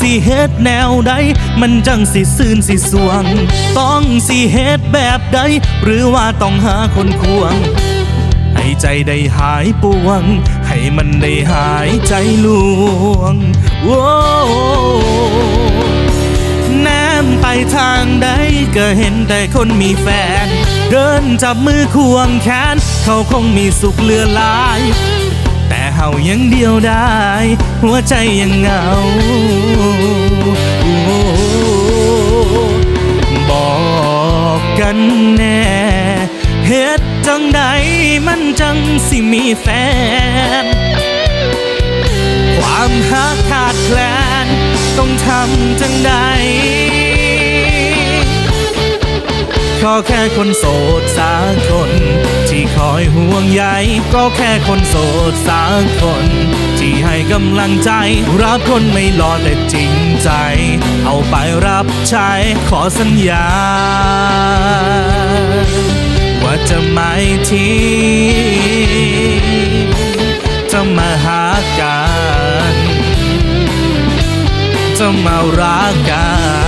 สิเฮ็ดแนวใด มันจังสิซื่นสิสวง ต้องสิเฮ็ดแบบใด หรือว่าต้องหาคนควง ให้ใจได้หายปวง ให้มันได้หายใจลวงโว้แนมไปทางใดก็เห็นแต่คนมีแฟน เดินจับมือควงแขน เขาคงมีสุขเหลือหลายายังเดียวได้หัวใจยังเหงาอบอกกันแน่เฮ็ดจังใดมันจังสิมีแฟน ความหักขาดแคลนต้องทำจังใดขอแค่คนโสดสักคน อยห่วงใยก็แค่คนโสดสักคน ที่ให้กำลังใจ รับคนไม่หล่อแต่จริงใจ เอาไปรับใช้ขอสัญญา ว่าจะไม่ทิ้งจะมาหากัน จะมารักกัน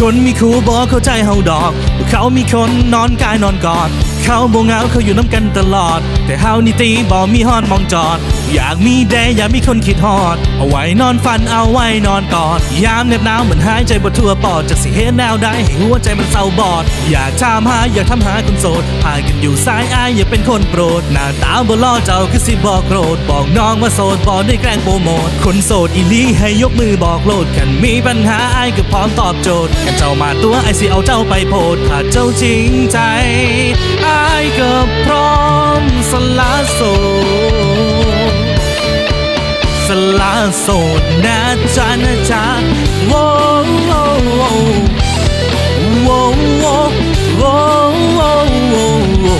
คนมีคู่บอกเข้าใจเฮาดอก เขามีคนนอนกายนอนกอด เขาบ่เหงาเขาอยู่น้ำกันตลอด แต่เฮานี่ตีบอกมีฮอนมองจอดอยากมีแดอยากมีคนคิดฮอด เอาไว้นอนฝันเอาไว้นอนกอด ยามเหน็บหนาวเหมือนหายใจบ่ทั่วปอดจากสิเห็นแนวใดให้หัวใจมันเศร้าบอด อยากถามหาอยากทำหาคนโสดหากันอยู่สายอายอย่าเป็นคนโปรด หน้าตาบ่ล่อเจ้าคือสิบอกโกรธบอกน้องว่าโสดบอกด้วยแกล้งโปรโมทคนโสดอีลี่ให้ยกมือบอกโลดกันมีปัญหาอายก็พร้อมตอบโจทย์กันเจ้ามาตัวไอสิเอาเจ้าไปโพดถ้าเจ้าจริงใจอายก็พร้อม โสดนะจ๊ะนะจ๊ะโว้โว้โว้โว้โว้โว้โว้โว้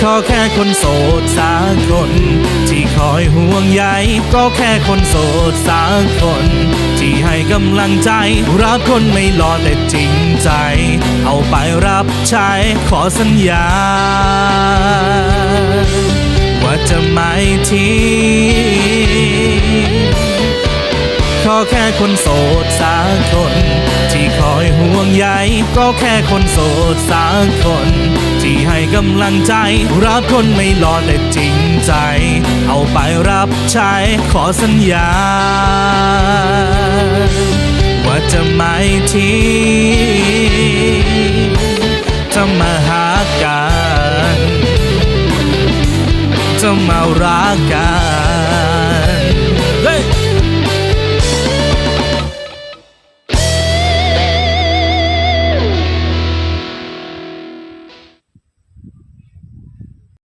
ขอแค่คนโสดสักคน ที่คอยห่วงใยก็แค่คนโสดสักคน ที่ให้กำลังใจ รักคนไม่หล่อแต่จริงใจ เอาไปรับใช้ขอสัญญา ว่าจะไม่ทิ้งขอแค่คนโสดสักคน ที่คอยห่วงใยก็แค่คนโสดสักคน กำลังใจ รับคนไม่หล่อแต่จริงใจ เอาไปรับใช้ขอสัญญา ว่าจะไม่ทิ้งจะมาหากันจะมารักกัน